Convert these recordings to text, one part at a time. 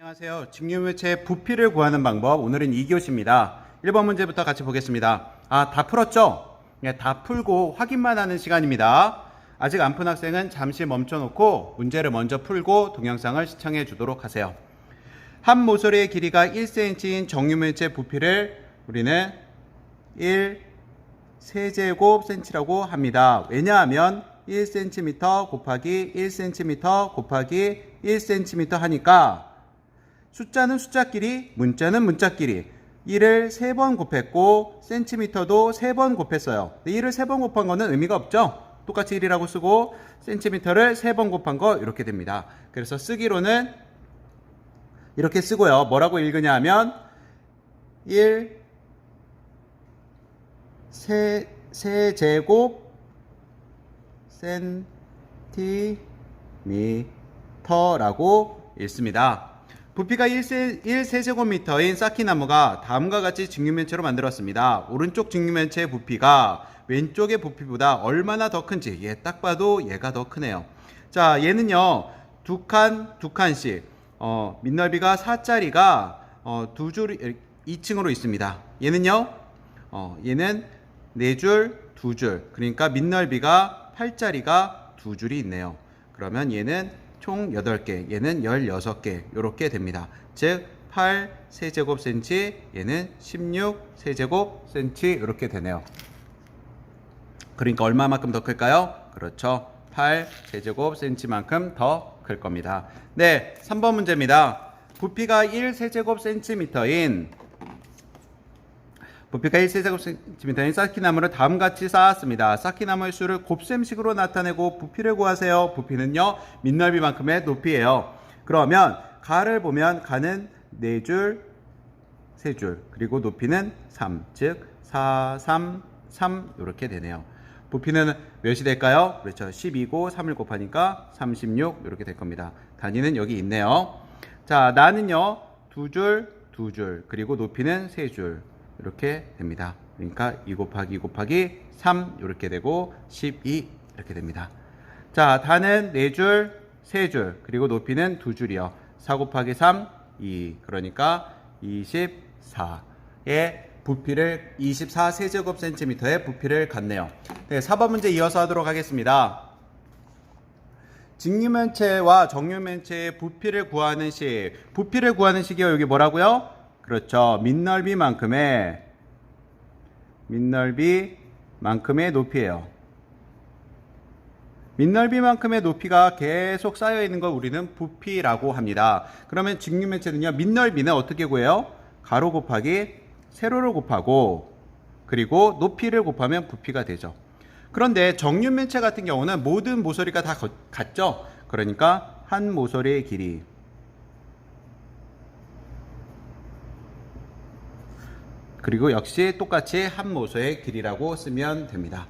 안녕하세요. 직류매체의 부피를 구하는 방법 오늘은 2교시입니다. 1번 문제부터 같이 보겠습니다. 아, 다 풀었죠? 네, 다 풀고 확인만 하는 시간입니다. 아직 안 푼 학생은 잠시 멈춰놓고 문제를 먼저 풀고 동영상을 시청해 주도록 하세요. 한 모서리의 길이가 1cm인 정유매체 부피를 우리는 1 세제곱 센치라고 합니다. 왜냐하면 1cm 곱하기 1cm 곱하기 1cm 하니까 숫자는 숫자끼리, 문자는 문자끼리. 1을 3번 곱했고 센티미터도 3번 곱했어요. 1을 3번 곱한 거는 의미가 없죠. 똑같이 1이라고 쓰고 센티미터를 3번 곱한 거 이렇게 됩니다. 그래서 쓰기로는 이렇게 쓰고요. 뭐라고 읽으냐 하면 1 세, 세제곱 센티미터라고 읽습니다. 부피가 1세, 1세제곱미터인 쌓기나무가 다음과 같이 직육면체로 만들었습니다. 오른쪽 직육면체의 부피가 왼쪽의 부피보다 얼마나 더 큰지 얘 딱 봐도 얘가 더 크네요. 자 얘는요 두 칸 두 칸씩 어, 밑넓이가 4짜리가 어, 두 줄 2층으로 있습니다. 얘는요 어, 얘는 네 줄, 두 줄. 그러니까 밑넓이가 8짜리가 두 줄이 있네요. 그러면 얘는 총 8개, 얘는 16개. 이렇게 됩니다. 즉, 8 세제곱 센치, 얘는 16 세제곱 센치 이렇게 되네요. 그러니까 얼마만큼 더 클까요? 그렇죠. 8 세제곱 센치만큼 더 클 겁니다. 네, 3번 문제입니다. 부피가 1 세제곱 센티미터인 부피가 1세제곱센티미터인 쌓기나무를 다음같이 쌓았습니다. 쌓기나무의 수를 곱셈식으로 나타내고 부피를 구하세요. 부피는요, 밑넓이만큼의 높이예요. 그러면 가를 보면 가는 4줄, 3줄, 그리고 높이는 3, 즉 4, 3, 3 이렇게 되네요. 부피는 몇이 될까요? 그렇죠. 12고 3을 곱하니까 36 이렇게 될 겁니다. 단위는 여기 있네요. 자, 나는요. 두 줄, 두 줄, 그리고 높이는 세 줄. 이렇게 됩니다. 그러니까 2 곱하기 2 곱하기 3 이렇게 되고 12 이렇게 됩니다. 자, 단은 4줄, 3줄, 그리고 높이는 2줄이요. 4 곱하기 3, 2. 그러니까 24의 부피를 24 세제곱 센티미터의 부피를 갖네요. 네, 4번 문제 이어서 하도록 하겠습니다. 직류면체와 정류면체의 부피를 구하는 식. 부피를 구하는 식이요. 여기 뭐라고요? 그렇죠. 밑넓이만큼의 밑넓이만큼의 높이예요. 밑넓이만큼의 높이가 계속 쌓여 있는 걸 우리는 부피라고 합니다. 그러면 직류면체는요. 밑넓이는 어떻게 구해요? 가로 곱하기 세로를 곱하고 그리고 높이를 곱하면 부피가 되죠. 그런데 정류면체 같은 경우는 모든 모서리가 다 거- 같죠. 그러니까 한 모서리의 길이 그리고 역시 똑같이 한 모서의 길이라고 쓰면 됩니다.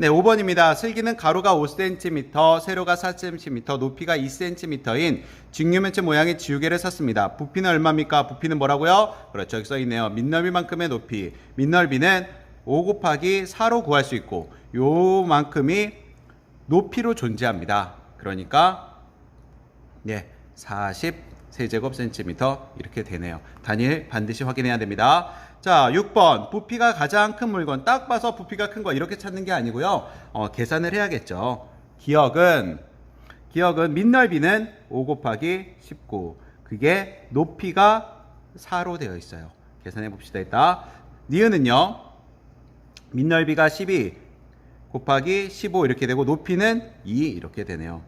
네, 5번입니다. 슬기는 가로가 5cm, 세로가 4cm, 높이가 2cm인 직류면체 모양의 지우개를 샀습니다. 부피는 얼마입니까? 부피는 뭐라고요? 그렇죠. 여기 써 있네요. 밑넓이만큼의 높이. 밑넓이는 5 곱하기 4로 구할 수 있고 요만큼이 높이로 존재합니다. 그러니까 네, 40 세제곱 센티미터 이렇게 되네요. 단위를 반드시 확인해야 됩니다. 자, 6번. 부피가 가장 큰 물건. 딱 봐서 부피가 큰 거 이렇게 찾는 게 아니고요. 어, 계산을 해야겠죠. 기억은 기억은 밑넓이는 5 곱하기 19. 그게 높이가 4로 되어 있어요. 계산해 봅시다. 일단 니은은요. 밑넓이가 12 곱하기 15 이렇게 되고 높이는 2 이렇게 되네요.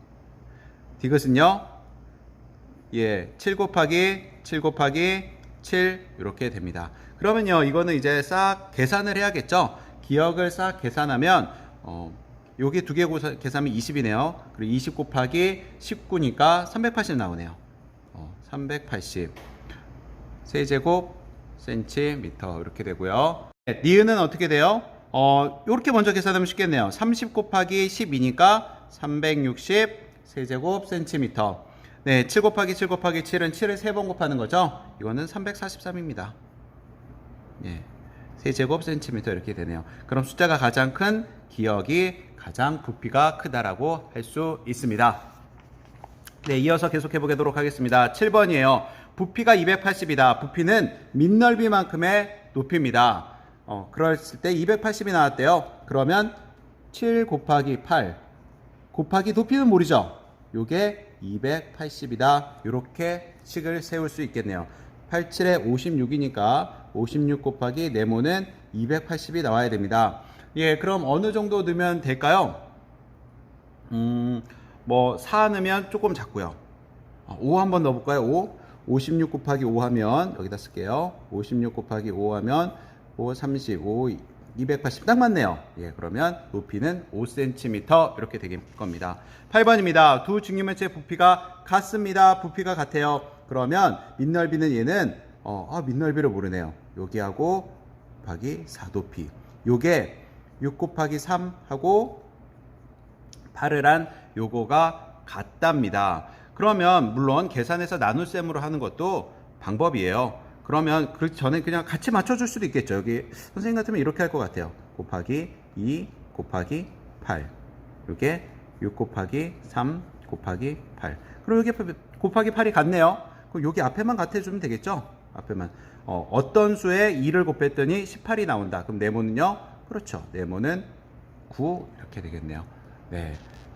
디귿은요. 예, 7 곱하기 7 곱하기 7 이렇게 됩니다. 그러면요, 이거는 이제 싹 계산을 해야겠죠. 기억을 싹 계산하면 어, 여기 두 개 계산하면 20이네요. 그리고 20 곱하기 19니까 380 나오네요. 어, 380 세제곱 센티미터 이렇게 되고요. 네, 니은은 어떻게 돼요? 어, 이렇게 먼저 계산하면 쉽겠네요. 30 곱하기 12니까 360 세제곱 센티미터. 네, 7 곱하기 7 곱하기 7은 7을 3번 곱하는 거죠. 이거는 343입니다. 예. 세제곱 센티미터 이렇게 되네요. 그럼 숫자가 가장 큰 기억이 가장 부피가 크다라고 할 수 있습니다. 네, 이어서 계속해 보도록 하겠습니다. 7번이에요. 부피가 280이다. 부피는 밑넓이만큼의 높이입니다. 어, 그랬을 때 280이 나왔대요. 그러면 7 곱하기 8 곱하기 높이는 모르죠? 요게 280이다. 이렇게 식을 세울 수 있겠네요. 87에 56이니까 56 곱하기 네모는 280이 나와야 됩니다. 예, 그럼 어느 정도 넣으면 될까요? 음, 뭐, 4 넣으면 조금 작고요. 5 한번 넣어볼까요? 5. 56 곱하기 5 하면, 여기다 쓸게요. 56 곱하기 5 하면, 5, 35, 280. 딱 맞네요. 예, 그러면 높이는 5cm 이렇게 되길 겁니다. 8번입니다. 두 중류면체 부피가 같습니다. 부피가 같아요. 그러면 밑넓이는 얘는, 어, 아, 밑넓이를 모르네요. 여기하고 곱하기 4높이. 요게 6 곱하기 3 하고 8을 한 요거가 같답니다. 그러면 물론 계산해서 나눗셈으로 하는 것도 방법이에요. 그러면 그 전에 그냥 같이 맞춰줄 수도 있겠죠. 여기 선생님 같으면 이렇게 할 것 같아요. 곱하기 2 곱하기 8. 요게 6 곱하기 3 곱하기 8. 그럼 여기 곱하기 8이 같네요. 그럼 여기 앞에만 같아주면 되겠죠? 앞에만. 어, 어떤 수에 2를 곱했더니 18이 나온다. 그럼 네모는요? 그렇죠. 네모는 9 이렇게 되겠네요. 네.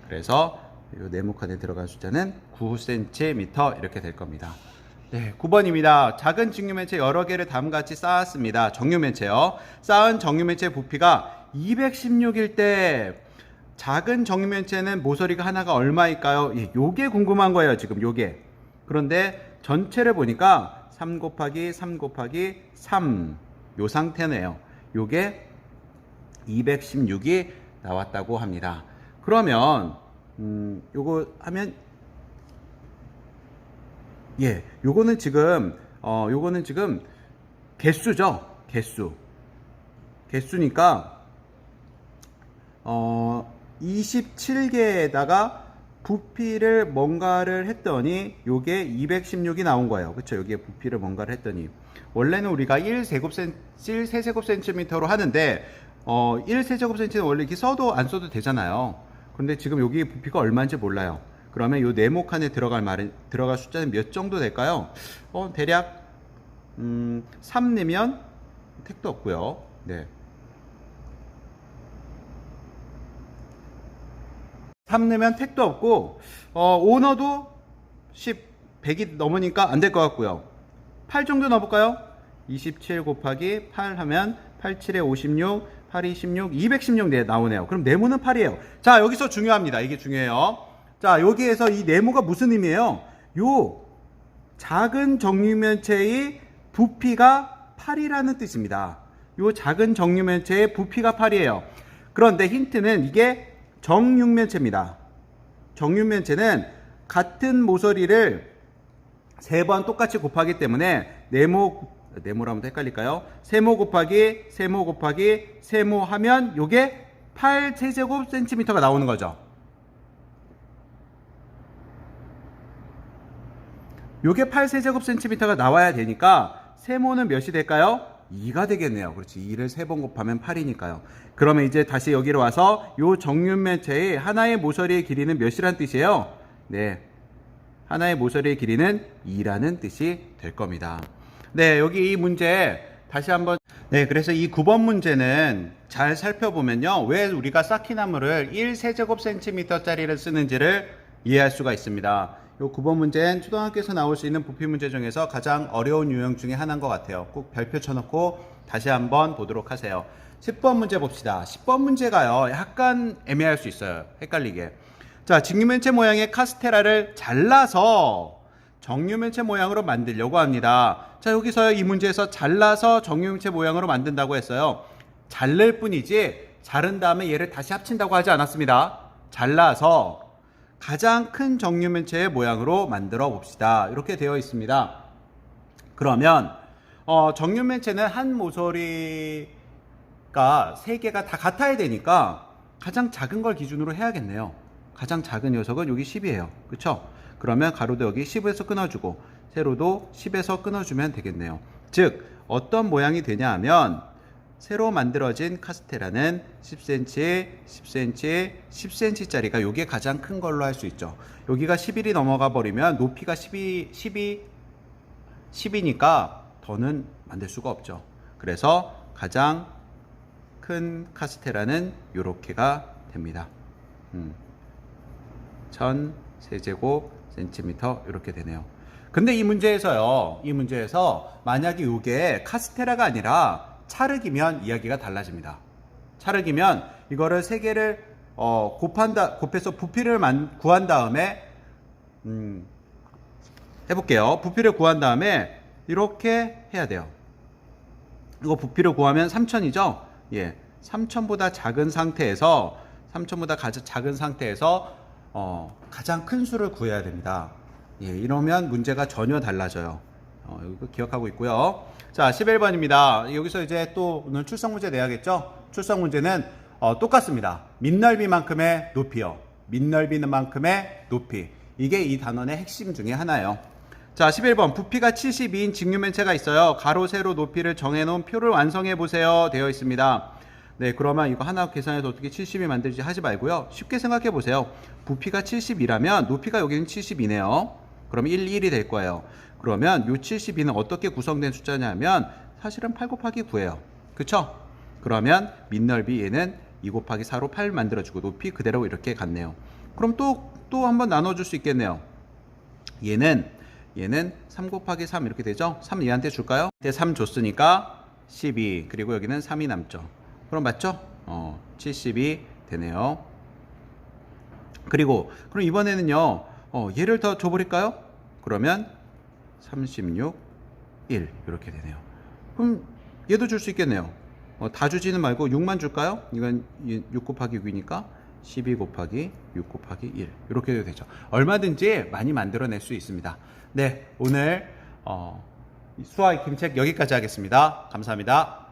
그래서 이 네모 칸에 들어간 숫자는 9cm 이렇게 될 겁니다. 네, 9번입니다. 작은 직류면체 여러 개를 다음과 같이 쌓았습니다. 정류면체요. 쌓은 정류면체 부피가 216일 때 작은 정류면체는 모서리가 하나가 얼마일까요? 예, 요게 궁금한 거예요, 지금 요게. 그런데 전체를 보니까 3 곱하기 3 곱하기 3. 요 상태네요. 요게 216이 나왔다고 합니다. 그러면 음, 요거 하면 예, 요거는 지금 어, 요거는 지금 개수죠. 개수. 개수니까 어, 27개에다가 부피를 뭔가를 했더니 요게 216이 나온 거예요. 그렇죠? 여기에 부피를 뭔가를 했더니 원래는 우리가 1세곱센 1세제곱센티미터로 하는데 어, 1세제곱센티는 원래 이렇게 써도 안 써도 되잖아요. 근데 지금 여기 부피가 얼마인지 몰라요. 그러면 요 네모 칸에 들어갈 말은 들어갈 숫자는 몇 정도 될까요? 어, 대략 음, 3 내면 택도 없고요. 네. 3 내면 택도 없고 어, 오너도 10, 100이 넘으니까 안 될 것 같고요. 8 정도 넣어볼까요? 27 곱하기 8 하면 8, 7에 56, 8, 26, 216 네, 나오네요. 그럼 네모는 8이에요. 자, 여기서 중요합니다. 이게 중요해요. 자, 여기에서 이 네모가 무슨 의미예요? 요 작은 정육면체의 부피가 8이라는 뜻입니다. 요 작은 정육면체의 부피가 8이에요. 그런데 힌트는 이게 정육면체입니다. 정육면체는 같은 모서리를 세 번 똑같이 곱하기 때문에 네모 네모라면 헷갈릴까요? 세모 곱하기 세모 곱하기 세모 하면 요게 8제곱 센티미터가 나오는 거죠. 요게 8세제곱 센티미터가 나와야 되니까 세모는 몇이 될까요? 2가 되겠네요. 그렇지. 2를 세번 곱하면 8이니까요. 그러면 이제 다시 여기로 와서 요 정육면체의 하나의 모서리의 길이는 몇이란 뜻이에요? 네. 하나의 모서리의 길이는 2라는 뜻이 될 겁니다. 네, 여기 이 문제 다시 한번 네, 그래서 이 9번 문제는 잘 살펴보면요. 왜 우리가 쌓기나무를 1세제곱센티미터짜리를 쓰는지를 이해할 수가 있습니다. 요 9번 문제는 초등학교에서 나올 수 있는 부피 문제 중에서 가장 어려운 유형 중에 하나인 것 같아요. 꼭 별표 쳐놓고 다시 한번 보도록 하세요. 10번 문제 봅시다. 10번 문제가요. 약간 애매할 수 있어요. 헷갈리게. 자, 직류면체 모양의 카스테라를 잘라서 정류면체 모양으로 만들려고 합니다. 자, 여기서 이 문제에서 잘라서 정류면체 모양으로 만든다고 했어요. 자를 뿐이지 자른 다음에 얘를 다시 합친다고 하지 않았습니다. 잘라서 가장 큰 정류면체의 모양으로 만들어 봅시다. 이렇게 되어 있습니다. 그러면 어, 정류면체는 한 모서리가 세 개가 다 같아야 되니까 가장 작은 걸 기준으로 해야겠네요. 가장 작은 녀석은 여기 10이에요. 그렇죠? 그러면 가로도 여기 10에서 끊어주고 세로도 10에서 끊어주면 되겠네요. 즉 어떤 모양이 되냐 하면 새로 만들어진 카스테라는 10cm, 10cm, 10cm짜리가 이게 가장 큰 걸로 할 수 있죠. 여기가 11이 넘어가 버리면 높이가 12, 12 10이니까 더는 만들 수가 없죠. 그래서 가장 큰 카스테라는 요렇게가 됩니다. 음. 1000 세제곱 센티미터 이렇게 되네요. 근데 이 문제에서요. 이 문제에서 만약에 이게 카스테라가 아니라 찰흙이면 이야기가 달라집니다. 찰흙이면 이거를 세 개를 어, 곱한다 곱해서 부피를 만, 구한 다음에 음, 해볼게요. 부피를 구한 다음에 이렇게 해야 돼요. 이거 부피를 구하면 3천이죠? 예. 3천보다 작은 상태에서 3천보다 가장 작은 상태에서 어, 가장 큰 수를 구해야 됩니다. 예, 이러면 문제가 전혀 달라져요. 어, 이거 기억하고 있고요. 자, 11번입니다. 여기서 이제 또 오늘 출석 문제 내야겠죠? 출석 문제는 어, 똑같습니다. 밑넓이만큼의 높이요. 밑넓이만큼의 높이. 이게 이 단원의 핵심 중에 하나예요. 자, 11번. 부피가 72인 직류면체가 있어요. 가로, 세로 높이를 정해놓은 표를 완성해 보세요. 되어 있습니다. 네, 그러면 이거 하나 계산해서 어떻게 70이 만들지 하지 말고요. 쉽게 생각해 보세요. 부피가 72라면 높이가 여기는 72네요. 그럼 1, 1이 될 거예요. 그러면 요 72는 어떻게 구성된 숫자냐면 사실은 8 곱하기 9예요. 그쵸? 그러면 밑넓이 얘는 2 곱하기 4로 8 만들어주고 높이 그대로 이렇게 갔네요. 그럼 또, 또 한번 나눠줄 수 있겠네요. 얘는 얘는 3 곱하기 3 이렇게 되죠? 3 얘한테 줄까요? 3 줬으니까 12 그리고 여기는 3이 남죠. 그럼 맞죠? 어, 70이 되네요. 그리고 그럼 이번에는요. 어, 얘를 더 줘버릴까요? 그러면 36, 1 이렇게 되네요. 그럼 얘도 줄 수 있겠네요. 어, 다 주지는 말고 6만 줄까요? 이건 6 곱하기 6이니까 12 곱하기 6 곱하기 1 이렇게 해도 되죠. 얼마든지 많이 만들어낼 수 있습니다. 네, 오늘 어, 수학 김책 여기까지 하겠습니다. 감사합니다.